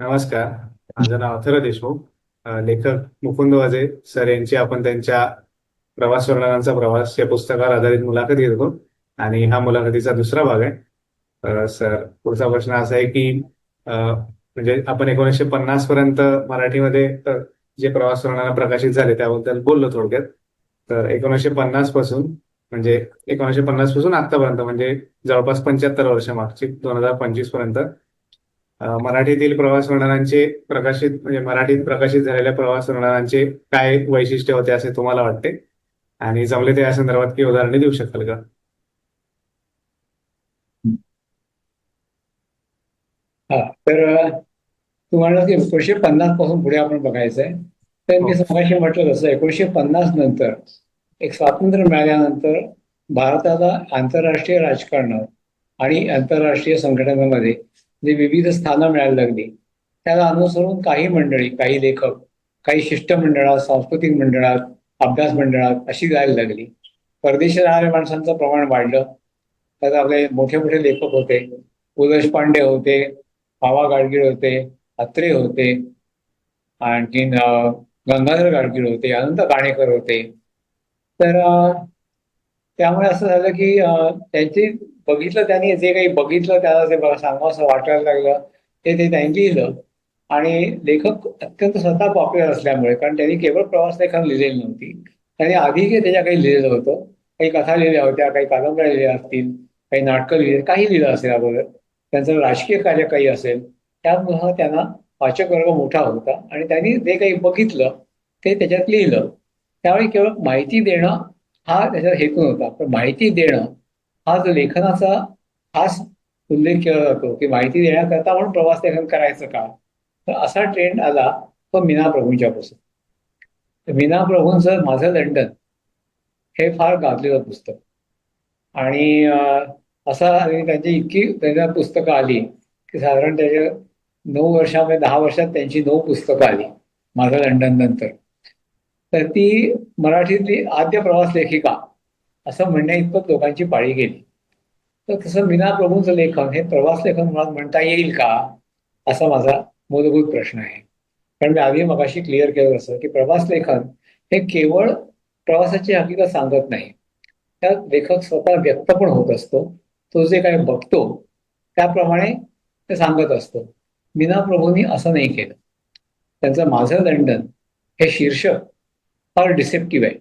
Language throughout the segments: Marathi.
नमस्कार. माझं नाव अथर्व देशमुख. लेखक मुकुंद वाजे सर यांची आपण त्यांच्या प्रवास वर्णनांचा प्रवास या पुस्तकावर आधारित मुलाखत घेतो आणि हा मुलाखतीचा दुसरा भाग आहे. सर पुढचा प्रश्न असा आहे की म्हणजे आपण एकोणीसशे पन्नास पर्यंत मराठीमध्ये जे प्रवास वर्णन प्रकाशित झाले त्याबद्दल बोललो थोडक्यात. तर एकोणीसशे पन्नासपासून म्हणजे एकोणीसशे पन्नासपासून आतापर्यंत म्हणजे जवळपास पंच्याहत्तर वर्ष मागची दोन हजार पंचवीसपर्यंत मराठीतील प्रवास वर्णनांचे प्रकाशित म्हणजे मराठीत प्रकाशित झालेल्या प्रवास वर्णनांचे काय वैशिष्ट्य होते असे तुम्हाला वाटते? आणि जमले तर या संदर्भात काही उदाहरणे देऊ शकाल का? हा तर तुम्हाला की एकोणीशे पन्नासपासून पुढे आपण बघायचं आहे तर मी हो. समाशी म्हटलं तसं एकोणीशे पन्नास नंतर एक स्वातंत्र्य मिळाल्यानंतर भारताला आंतरराष्ट्रीय राजकारणात आणि आंतरराष्ट्रीय संघटनांमध्ये जे विविध स्थानं मिळायला लागली त्याला अनुसरून काही मंडळी काही लेखक काही शिष्टमंडळात सांस्कृतिक मंडळात अभ्यास मंडळात अशी जायला लागली. परदेशी राहणाऱ्या माणसांचं प्रमाण वाढलं. त्यात आपले मोठे मोठे लेखक होते. पु देशपांडे होते पावा गाडगीळ होते अत्रे होते आणखीन गंगाधर गाडगीळ होते अनंत काणेकर होते. तर त्यामुळे असं झालं की त्यांची बघितलं त्यांनी जे काही बघितलं त्याला जे सांगावं असं वाटायला लागलं ते ते त्यांनी लिहिलं. आणि लेखक अत्यंत स्वतः पॉप्युलर असल्यामुळे कारण त्यांनी केवळ प्रवास लेखन लिहिलेली नव्हती. त्यांनी आधी त्याच्या काही लिहिलेलं होतं. काही कथा लिहिल्या होत्या काही कादंबऱ्या लिहिल्या असतील काही नाटकं लिहिली काही लिहिलं असेल अगोदर. त्यांचं राजकीय कार्य काही असेल त्यामुळं त्यांना वाचक वर्ग मोठा होता. आणि त्यांनी जे काही बघितलं ते त्याच्यात लिहिलं. त्यावेळी केवळ माहिती देणं हा त्याचा हेतू नव्हता. पण माहिती देणं हा जो लेखनाचा खास उल्लेख केला जातो की माहिती देण्याकरता म्हणून प्रवास लेखन करायचं का? तर असा ट्रेंड आला तो मीना प्रभूंच्या पासून. मीना प्रभूंचं माझं लंडन हे फार गाजलेलं पुस्तक. आणि असा आणि त्यांची इतकी त्यांना पुस्तकं आली की साधारण त्याच्या नऊ वर्षामध्ये म्हणजे दहा वर्षात त्यांची नऊ पुस्तकं आली माझं लंडन नंतर. तर ती मराठीतली आद्य प्रवास लेखिका असं म्हणण्या इतपत लोकांची पाळी गेली. तर तसं मीना प्रभूंचं लेखन हे प्रवास लेखन म्हणून म्हणता येईल का? असा माझा मूलभूत प्रश्न आहे. कारण मी आधी मगाशी क्लिअर केलं असं की प्रवास लेखन हे केवळ प्रवासाची हकीकत सांगत नाही. त्यात लेखक स्वतः व्यक्त पण होत असतो. तो जे काही बघतो त्याप्रमाणे ते सांगत असतो. मीना प्रभूंनी असं नाही केलं. त्यांचं माझं लंडन हे शीर्षक फार डिसेप्टिव्ह आहे.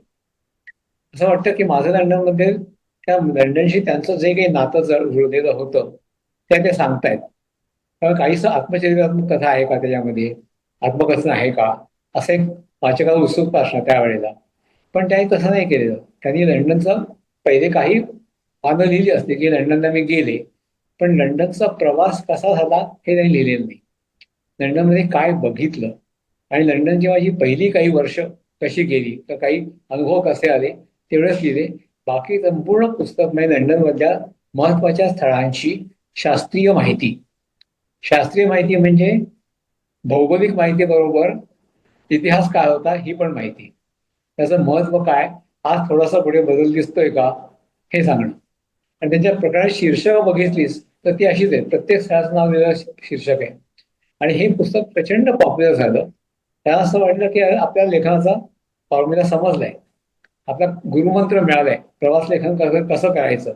असं वाटतं की माझं लंडनमध्ये त्या लंडनशी त्यांचं जे काही नातं जर जुळलेलं होतं ते ते सांगतायत. त्यामुळे काहीसं आत्मचरित्रात्मक कथा आहे का त्याच्यामध्ये? आत्मकथन आहे का? असं एक वाचकाला उत्सुकता असणार त्यावेळेला. पण त्यांनी तसं नाही केलेलं. त्यांनी लंडनचं पहिले काही पानं लिहिली असते की लंडनला मी गेले पण लंडनचा प्रवास कसा झाला हे त्यांनी लिहिलेलं नाही. लंडनमध्ये काय बघितलं? आणि लंडनची माझी पहिली काही वर्ष कशी गेली तर काही अनुभव कसे आले तेवढेच लिहिले. बाकी संपूर्ण पुस्तक म्हणजे लंडनमधल्या महत्त्वाच्या स्थळांची शास्त्रीय माहिती. शास्त्रीय माहिती म्हणजे भौगोलिक माहिती बरोबर इतिहास काय होता ही पण माहिती. त्याचं महत्त्व काय आज थोडासा पुढे बदल दिसतोय का हे सांगणं. आणि त्यांच्या प्रकारात शीर्षक बघितलीस तर ती अशीच आहे प्रत्येक स्थळाचं नाव दिलेलं शीर्षक आहे. आणि हे पुस्तक प्रचंड पॉप्युलर झालं. त्याला असं वाटलं की आपल्या लेखनाचा फॉर्म्युला समजलाय. आपला गुरुमंत्र मिळालाय. प्रवास लेखन कसं कसं करायचं?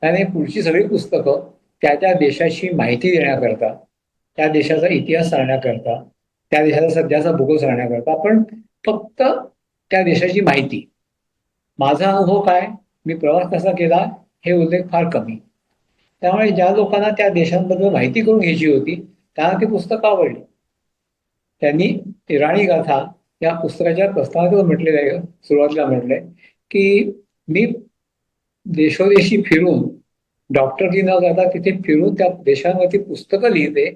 त्याने पुढची सगळी पुस्तकं त्या त्या देशाची माहिती देण्याकरता त्या देशाचा इतिहास सांगण्याकरता त्या देशाचा सध्याचा भूगोल सांगण्याकरता आपण फक्त त्या देशाची माहिती. माझा अनुभव काय? मी प्रवास कसा केला? हे उल्लेख फार कमी. त्यामुळे ज्या लोकांना त्या देशांबद्दल माहिती करून घ्यायची होती त्यांना ती पुस्तकं आवडली. त्यांनी इराणी गाथा या पुस्तकाच्या प्रस्तावातच म्हटलेलं आहे सुरुवातीला म्हटलंय की मी देशोदेशी फिरून डॉक्टरजी न जाता तिथे फिरून त्या देशांवरती पुस्तकं लिहिते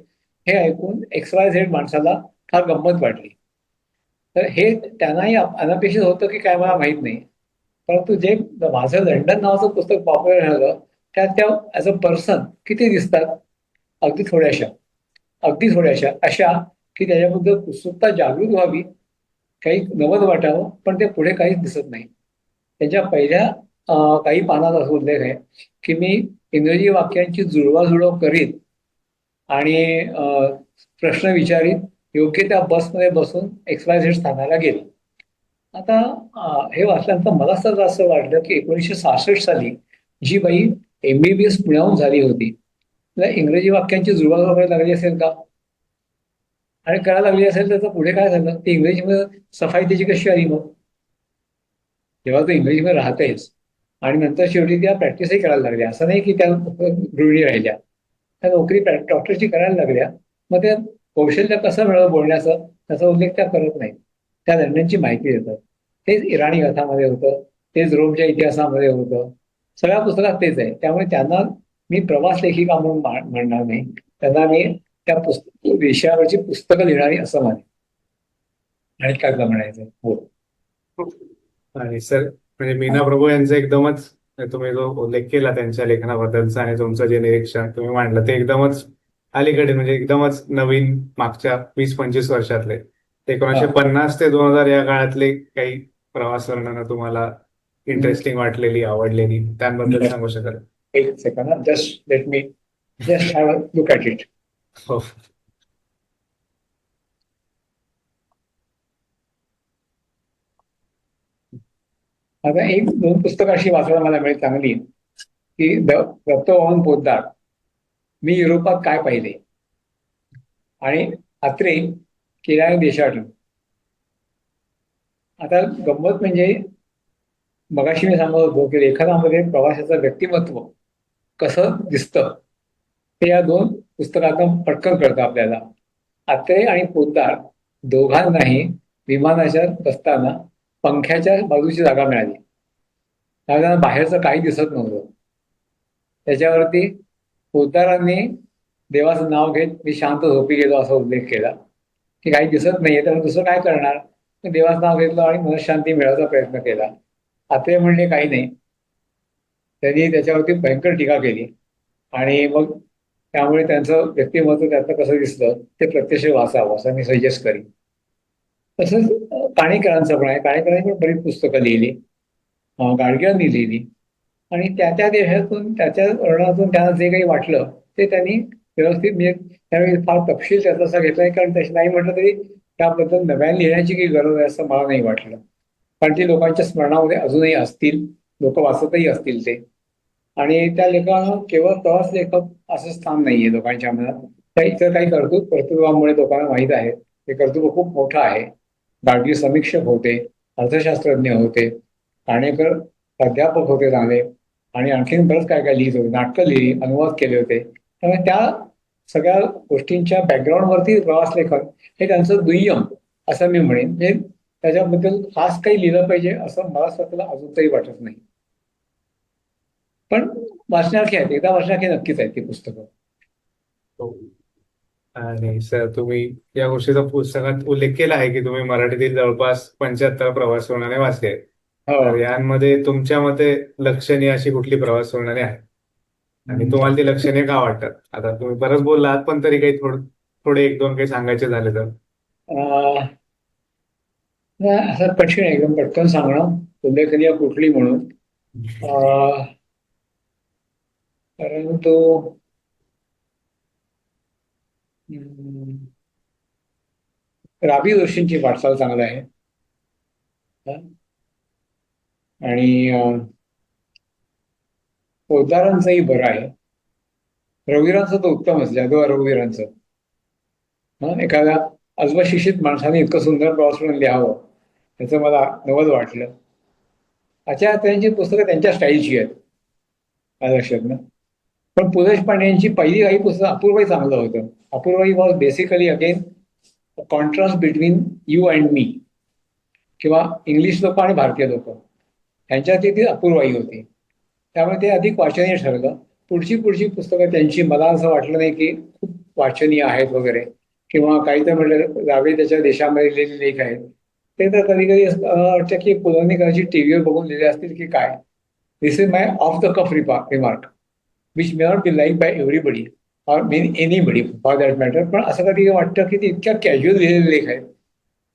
हे ऐकून एक्सवाय झेड माणसाला फार गंमत वाटली. तर हे त्यांनाही अनपेक्षित होतं की काय मला माहीत नाही. परंतु जे माझं लंडन नावाचं पुस्तक पॉप्युलर झालं त्यात त्या ॲज अ पर्सन किती दिसतात? अगदी थोड्याशा. अगदी थोड्याशा. अशा की त्याच्याबद्दल उत्सुकता जागृत व्हावी. काही नवद वाटावं पण ते पुढे काहीच दिसत नाही. त्याच्या पहिल्या काही पानात असं उल्लेख आहे की मी इंग्रजी वाक्यांची जुळवाजुळव करीत आणि प्रश्न विचारीत योग्य त्या बसमध्ये बसून एक्स झेड स्थानाला गेलो. आता हे वाचल्यानंतर मला तर असं वाटलं की एकोणीसशे सहासष्ट साली जी बाई एमबीबीएस पुण्याहून झाली होती तिला इंग्रजी वाक्यांची जुळवाजुळव करायला लागली असेल का? आणि करायला लागली असेल तर पुढे काय झालं? ते इंग्रजीमध्ये सफाई त्याची कशी आली मग? तेव्हा तो इंग्रजीमध्ये राहतेच. आणि नंतर शेवटी त्या प्रॅक्टिसही करायला लागल्या. असं नाही की त्या गृहिणी राहिल्या. त्या नोकरी डॉक्टरची करायला लागल्या. मग त्या कौशल्य कसं मिळवं बोलण्याचं? त्याचा उल्लेख त्या करत नाही त्या दरम्यानची माहिती देतात. तेच इराणी कथामध्ये होतं. तेच रोमच्या इतिहासामध्ये होतं. सगळ्या पुस्तकात तेच आहे. त्यामुळे त्यांना मी प्रवास लेखिका म्हणून म्हणणार नाही. त्यांना मी त्या पुस्तक विषयावरची पुस्तकं लिहिणारी असं माने आणि काय म्हणायचं? हो आणि सर म्हणजे मीना प्रभू यांचं एकदमच तुम्ही जो उल्लेख केला त्यांच्या लेखनाबद्दलचा आणि तुमचं जे निरीक्षण तुम्ही मांडलं ते एकदमच अलीकडे म्हणजे एकदमच नवीन मागच्या वीस पंचवीस वर्षातले. हा. पन्नास ते दोन हजार या काळातले काही प्रवास वर्णनं तुम्हाला इंटरेस्टिंग वाटलेली आवडलेली त्यांबद्दल. सांगू शकाल? एक second just let me just have look at it हो. आता एक दोन पुस्तकं अशी वाचायला मला मिळेल चांगली की द- दत्तवाहन पोद्दार मी युरोपात काय पाहिले? आणि अत्रे केल्याने देशाटून आता गंमत म्हणजे मगाशी मी सांगत होतो की लेखनामध्ये प्रवाशाचं व्यक्तिमत्व कसं दिसतं? ते या दोन पुस्तकातून पटकन कळतं आपल्याला. आत्रे आणि पोद्दार दोघांनाही विमानाच्या बसताना पंख्याच्या बाजूची जागा मिळाली. त्यामुळे त्यांना बाहेरचं काही दिसत नव्हतं. त्याच्यावरती पोतदारांनी देवाचं नाव घेत मी शांत झोपी गेलो असा उल्लेख केला. की काही दिसत नाहीये तर दुसरं काय करणार? तर देवाचं नाव घेतलं आणि मनशांती मिळवायचा प्रयत्न केला. आत्रे म्हणले काही नाही. त्यांनी त्याच्यावरती भयंकर टीका केली. आणि मग त्यामुळे त्यांचं व्यक्तिमत्व त्यातलं कसं दिसलं ते प्रत्यक्ष वाचावं असं मी सजेस्ट करीन. तसंच काणेकरांचं पण आहे. काणेकरांनी पण बरीच पुस्तकं लिहिली. गाडग्यांनी गाडगिळांनी लिहिली. आणि त्या त्या देशातून त्याच्या वर्णातून त्यांना जे काही वाटलं ते त्यांनी व्यवस्थित म्हणजे त्यावेळी फार तपशील त्याचा असा घेतला आहे कारण तसे नाही म्हटलं तरी त्याबद्दल नव्याने लिहिण्याची काही गरज आहे असं मला नाही वाटलं. कारण ती लोकांच्या स्मरणामध्ये अजूनही असतील. लोक वाचतही असतील ते. आणि त्या लेखकानं केवळ प्रवास लेखक असं स्थान नाहीये लोकांच्या मनात. त्या इतर काही कर्तृत्व कर्तृत्वामुळे लोकांना माहीत आहे. ते कर्तृत्व खूप मोठं आहे. गाडगी समीक्षक होते अर्थशास्त्रज्ञ होते ठाणेकर प्राध्यापक होते चांगले आणि आणखीन बरंच काय काय लिहित होते. नाटकं लिहिली अनुवाद केले होते. त्यामुळे त्या सगळ्या गोष्टींच्या बॅकग्राऊंडवरती प्रवास लेखन हे त्यांचं दुय्यम असं मी म्हणेन. म्हणजे त्याच्याबद्दल खास काही लिहिलं पाहिजे असं मला स्वतःला अजून तरी वाटत नाही. पण वाचण्यासारखी आहेत. एकदा वाचण्यासारखी नक्कीच आहेत ती पुस्तकं. हो. आणि सर तुम्ही या गोष्टीचा पुस्तकात उल्लेख केला आहे की तुम्ही मराठीतील जवळपास पंच्याहत्तर प्रवास वर्णने वाचले. तर हो. यांमध्ये तुमच्या मते लक्षणीय अशी कुठली प्रवास वर्णने आहेत आणि तुम्हाला ती लक्षणीय का वाटतात? आता तुम्ही बरंच बोललात पण तरी काही थोडं थोडे एक दोन काही सांगायचे झाले तर. असं कठीण आहे एकदम पटकन सांगणं. उल्लेखनीय कुठली म्हणून. परंतु mm, राबी जोशींची वाटचाल चांगली आहे. आणि पोदारांचंही पोद्दारांचंही बरं आहे. रघुवीरांचं तर उत्तमच जाधव रघुवीरांचं. एखादा एखाद्या अल्पशिक्षित माणसाने इतकं सुंदर प्रवास म्हणून लिहावं त्याचं मला नवल वाटलं. अच्छा त्यांची पुस्तकं त्यांच्या स्टाईलची आहेत. माझ्या लक्षात ना? पण पु पांडेंची पहिली काही पुस्तक अपूर्वही चांगलं होतं. अपूर्वही was basically again contrast between you and me किंवा इंग्लिश लोक आणि भारतीय लोक. ह्यांच्यातली ती अपूर्वाई होती. त्यामुळे ते अधिक वाचनीय ठरलं. पुढची पुढची पुस्तकं त्यांची. मला असं वाटलं नाही की खूप वाचनीय आहेत वगैरे. किंवा काही तर म्हटलं जावे त्याच्या देशामध्ये लिहिलेले लेख आहेत. ते तर कधी कधी वाटतं की पुलंनी कदाचित टीव्हीवर बघून लिहिले असतील की काय. This is my off the cuff Ripa remark which may not be like by everybody or mean anybody for that matter पण असं कधी वाटतं की ते इतक्या कॅज्युअल लिहिलेले लेख आहेत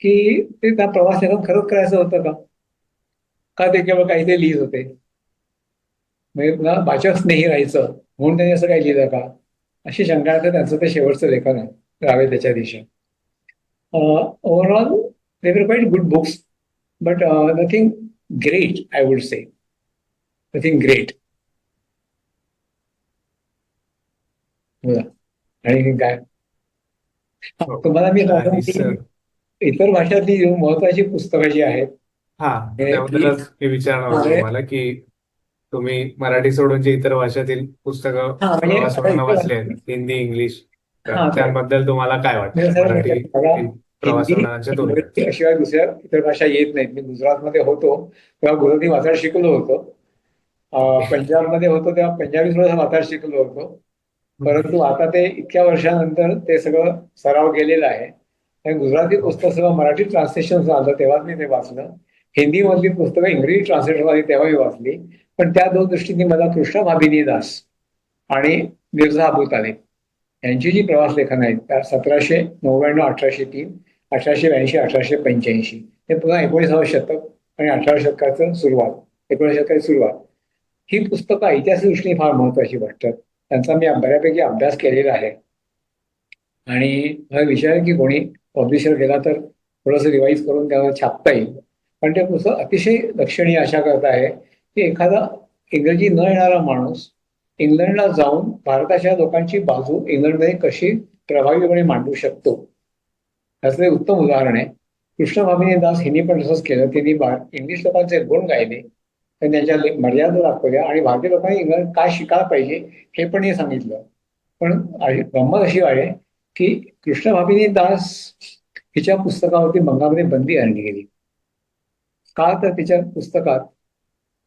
की ते त्या प्रवास लेखन खरंच करायचं होतं का? का ते केवळ काही ते लिहित होते? म्हणजे वाचक स्नेही राहायचं म्हणून त्यांनी असं काही लिहिलं का? अशी शंका आहे. त्यांचं ते शेवटचं लेखन आहे. राहावे त्याच्या दिशा overall they were quite good books but nothing great I would say nothing great आणि काय? हा, तुम्हाला मी इतर भाषातली महत्वाची पुस्तकं जी आहेत मी विचारणार होतो तुम्हाला की तुम्ही मराठी सोडून जे इतर भाषातील पुस्तकं म्हणजे वाचले हिंदी इंग्लिश त्याबद्दल तुम्हाला काय वाटतं? मला हिंदी शिवाय दुसऱ्या इतर भाषा येत नाहीत. मी गुजरातमध्ये होतो तेव्हा गुजराती वाचायला शिकलो होतो. पंजाबमध्ये होतो तेव्हा पंजाबी थोडंसं वाचायला शिकलो होतो. परंतु आता ते इतक्या वर्षानंतर ते सगळं सराव केलेला आहे. आणि गुजराती पुस्तक सगळं मराठी ट्रान्सलेशन झालं तेव्हाच मी ते वाचलं. हिंदी मधली पुस्तकं इंग्रजी ट्रान्सलेशन झाली तेव्हाही वाचली. पण त्या दोन दृष्टीने मला कृष्ण भाबिनी दास आणि मिर्झा तालिब यांची जी प्रवास लेखन आहेत त्या सतराशे नव्याण्णव अठराशे तीन अठराशे ब्याऐंशी अठराशे पंच्याऐंशी हे पुन्हा एकोणीसावं शतक आणि अठराव्या शतकाचं सुरुवात एकोणीस शतकाची सुरुवात. ही पुस्तकं ऐतिहासिक दृष्टीने फार महत्वाची वाटतात. त्यांचा मी बऱ्यापैकी अभ्यास केलेला आहे. आणि हा विचार आहे की कोणी पब्लिशर गेला तर थोडंसं रिवाईज करून त्याला छापता येईल. पण ते पुस्तक अतिशय लक्षणीय अशा करता आहे की एखादा इंग्रजी न येणारा माणूस इंग्लंडला जाऊन भारताच्या लोकांची बाजू इंग्लंडमध्ये कशी प्रभावीपणे मांडू शकतो? त्याचं उत्तम उदाहरण आहे. कृष्ण भामिनी दास हिने पण तसंच केलं. तिने बा इंग्लिश लोकांचे गुण गायले. त्यांनी त्यांच्या मर्यादा दाखवल्या. आणि भारतीय लोकांनी इंग्रज काय शिकायला पाहिजे हे पण हे सांगितलं. पण अशी- गंमत अशी आहे की कृष्ण दास हिच्या पुस्तकावरती बंगालमध्ये बंदी आणली गेली. का तर तिच्या पुस्तकात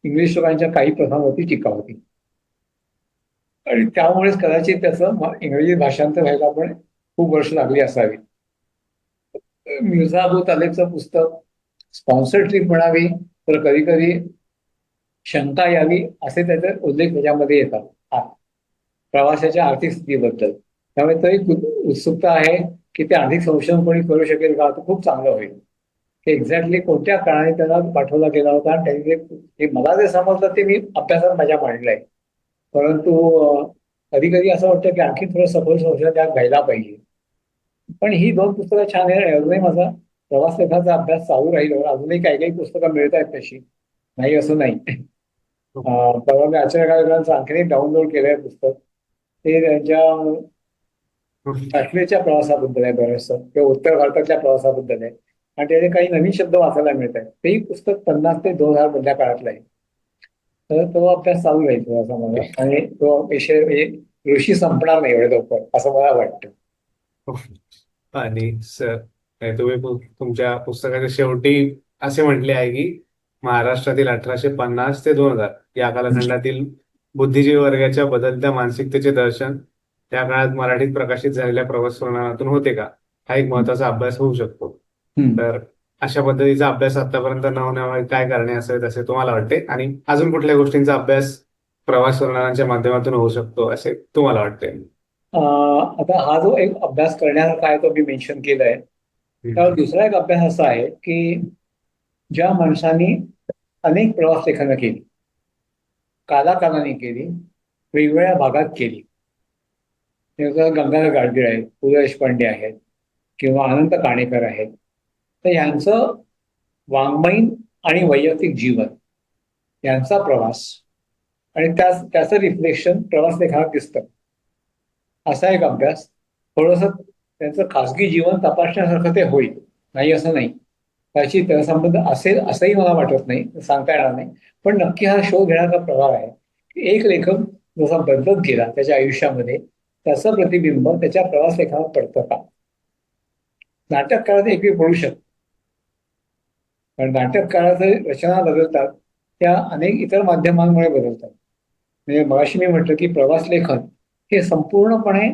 इंग्लिश लोकांच्या काही प्रथांवरती टीका होती. आणि त्यामुळेच कदाचित त्याचं इंग्रजी भाषांतर व्हायला पण खूप वर्ष लागली असावी. मिर्झा अबू तालेबचं पुस्तक स्पॉन्सर ट्रीप म्हणावी तर कधी कधी शंका यावी असे त्याचे उल्लेख त्याच्यामध्ये येतात. आ- प्रवासाच्या आर्थिक स्थितीबद्दल. त्यामुळे तरी एक उत्सुकता आहे की ते आर्थिक संशोधन कोणी करू शकेल का? तर खूप चांगलं होईल. ते एक्झॅक्टली कोणत्या काळाने त्याला पाठवला गेला होता? आणि त्यांनी ते- मला जे समजलं ते मी अभ्यासात माझ्या मांडलंय. परंतु कधी कधी असं वाटतं की आणखी थोडं सखोल संशोधन त्यात घ्यायला पाहिजे. पण ही दोन पुस्तकं छान आहे अजूनही माझा प्रवास लेखाचा अभ्यास चालू राहील. अजूनही काही काही पुस्तकं मिळत आहेत तशी. नाही असं नाही. परवा मी आचार्य आणखीन एक डाउनलोड केलंय पुस्तक. ते त्यांच्या काश्मीरच्या प्रवासाबद्दल आहे बऱ्याचसं. किंवा उत्तर भारतातल्या प्रवासाबद्दल आहे. आणि त्याचे काही नवीन शब्द वाचायला मिळत आहेत तेही पुस्तक पन्नास ते दोन हजार मधल्या काळातलं आहे. तर तो अभ्यास चालू राहील थोडासा मला. आणि तो विषय म्हणजे ऋषी संपणार नाही एवढ्या लवकर असं मला वाटतं. आणि सर तुम्ही तुमच्या पुस्तकाच्या शेवटी असे म्हटले आहे की महाराष्ट्रातील अठराशे पन्नास ते दोन हजार या कालखंडातील बुद्धिजीवी वर्गाच्या बदलत्या मानसिकतेचे दर्शन त्या काळात मराठीत प्रकाशित झालेल्या प्रवास वर्णनातून होते का? हा एक महत्त्वाचा अभ्यास होऊ शकतो. तर अशा पद्धतीचा अभ्यास आतापर्यंत न होण्यामुळे काय कारणे असावेत असे तुम्हाला वाटते? आणि अजून कुठल्या गोष्टींचा अभ्यास प्रवास वर्णनाच्या माध्यमातून होऊ शकतो असे तुम्हाला वाटते? आता हा जो एक अभ्यास करण्यासारखा आहे तो मी मेन्शन केलाय. त्यावर दुसरा एक अभ्यास असा आहे की ज्या माणसांनी अनेक प्रवास लेखनं केली कालाकालाने केली वेगवेगळ्या भागात केली. गंगाधर गाडगीळ आहेत पु ल देशपांडे आहेत किंवा अनंत काणेकर आहेत तर यांचं वाङ्मयीन आणि वैयक्तिक जीवन यांचा प्रवास आणि त्या त्याचं रिफ्लेक्शन प्रवास लेखनात दिसतं. असा एक अभ्यास थोडंसं त्यांचं खासगी जीवन तपासण्यासारखं ते होईल. नाही असं नाही. त्याची संबंध असेल असंही मला वाटत नाही सांगता येणार नाही. पण नक्की हा शोध घेण्याचा प्रभाव आहे की एक लेखक जसा बदलत गेला त्याच्या आयुष्यामध्ये त्याचं प्रतिबिंब त्याच्या प्रवास लेखनात पडतं का? नाटककारात एकवी पडू शकतं. कारण नाटककाराचं रचना बदलतात त्या अनेक इतर माध्यमांमुळे बदलतात. म्हणजे मगाशी मी म्हटलं की प्रवास लेखन हे संपूर्णपणे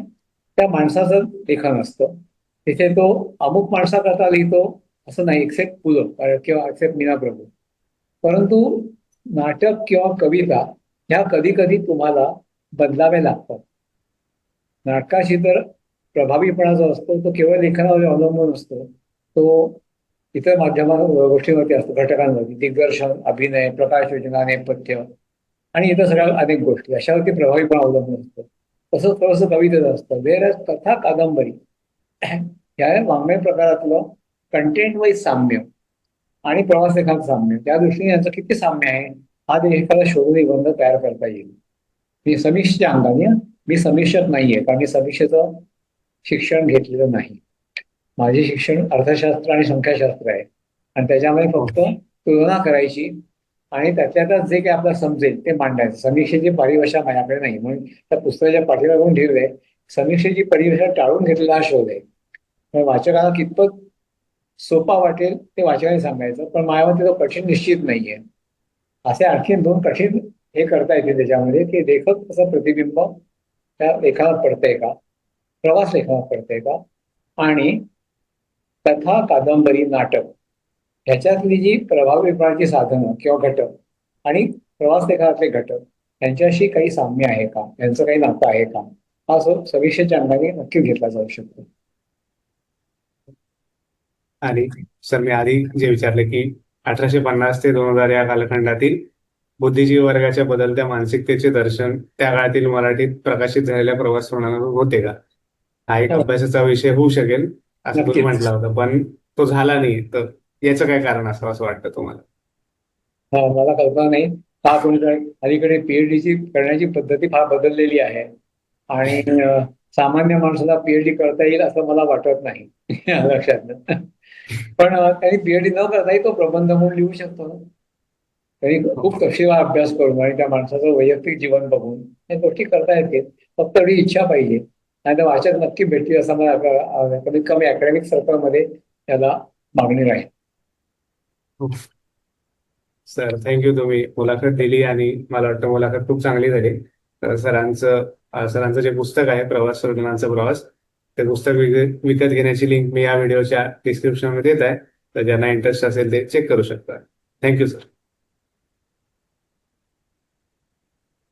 त्या माणसाचं लेखन असतं. तिथे तो अमुक माणसाकरता लिहितो असं नाही एक्सेप्ट पुलं किंवा एक्सेप्ट मीना प्रभू. परंतु नाटक किंवा कविता ह्या कधी कधी तुम्हाला बदलावे लागतात. नाटकाशी तर प्रभावीपणा जो असतो तो केवळ लेखनावर अवलंबून असतो. तो इतर माध्यमा गोष्टींवरती असतो घटकांवरती. दिग्दर्शन अभिनय प्रकाश योजना नेपथ्य आणि इतर सगळ्या अनेक गोष्टी. अशावरती प्रभावीपणा अवलंबून असतो. तसंच थोडंसं कवितेचं असतं. वेळ कथा कादंबरी. ह्या वाङ्मय प्रकारातलं कंटेंट वाईज साम्य. आणि प्रवास लेखात साम्य. त्या दृष्टीने यांचं किती साम्य आहे? हा एखादा शोध निबंध तयार करता येईल. मी समीक्षेच्या अंगाने मी समीक्षक नाहीये कारण मी समीक्षेचं शिक्षण घेतलेलं नाही. माझे शिक्षण अर्थशास्त्र आणि संख्याशास्त्र आहे. आणि त्याच्यामध्ये फक्त तुलना करायची आणि त्यातल्यातच जे काही आपल्याला समजेल ते मांडायचं. समीक्षेची परिभाषा माझ्याकडे नाही म्हणून त्या पुस्तकाच्या पाठीला घेऊन ठेवलंय. समीक्षेची परिभाषा टाळून घेतलेला हा शोध आहे. वाचकाला कितपत सोपा वाटेल ते वाचकाने सांगायचं पण माझ्यामध्ये तो कठीण निश्चित नाहीये. असे आणखी दोन कठीण हे करता येते त्याच्यामध्ये की लेखक कसं प्रतिबिंब त्या लेखावर पडतंय का? प्रवास लेखावर पडतंय का? आणि कथा कादंबरी नाटक ह्याच्यातली जी प्रभावीपणाची साधनं किंवा घटक आणि प्रवास लेखातले घटक यांच्याशी काही साम्य आहे का? यांचं काही नातं आहे का? हा सो सविशेच्या अंगाने नक्की घेतला जाऊ शकतो. आणि सर मी आधी जे विचारले की अठराशे पन्नास ते दोन हजार या कालखंडातील बुद्धिजीवी वर्गाच्या बदलत्या मानसिकतेचे दर्शन त्या काळातील मराठीत प्रकाशित झालेल्या प्रवास होते का? हा एक हो. अभ्यासाचा विषय होऊ शकेल असं तुम्ही. म्हटलं होतं पण तो झाला नाही. तर याचं काय कारण असावं असं वाटतं तुम्हाला? हा, मला कल्पना नाही. हा कोणीतरी अलीकडे पीएचडीची करण्याची पद्धती फार बदललेली आहे आणि सामान्य माणसाला पीएचडी करता येईल असं मला वाटत नाही. लक्षात पण अं, त्यांनी पीएचडी न करताही तो प्रबंध म्हणून लिहू शकतो ना. त्यांनी खूप तपशीलवार अभ्यास करून आणि त्या माणसाचं वैयक्तिक जीवन बघून या गोष्टी करता येतील. फक्त एवढी इच्छा पाहिजे. आणि त्या वाचक नक्की भेटतील असं मला कमीत कमी अकॅडमिक सर्कलमध्ये त्याला मागणी राहील. सर थँक्यू तुम्ही. मुलाखत दिली आणि मला वाटतं मुलाखत खूप चांगली झाली. तर सरांचं सरांचं जे पुस्तक आहे प्रवास सर्जनांचा प्रवास ते पुस्तक विकत घेण्याची लिंक मी या व्हिडिओच्या डिस्क्रिप्शनमध्ये देत आहे. तर ज्यांना इंटरेस्ट असेल ते चेक करू शकता. Thank you sir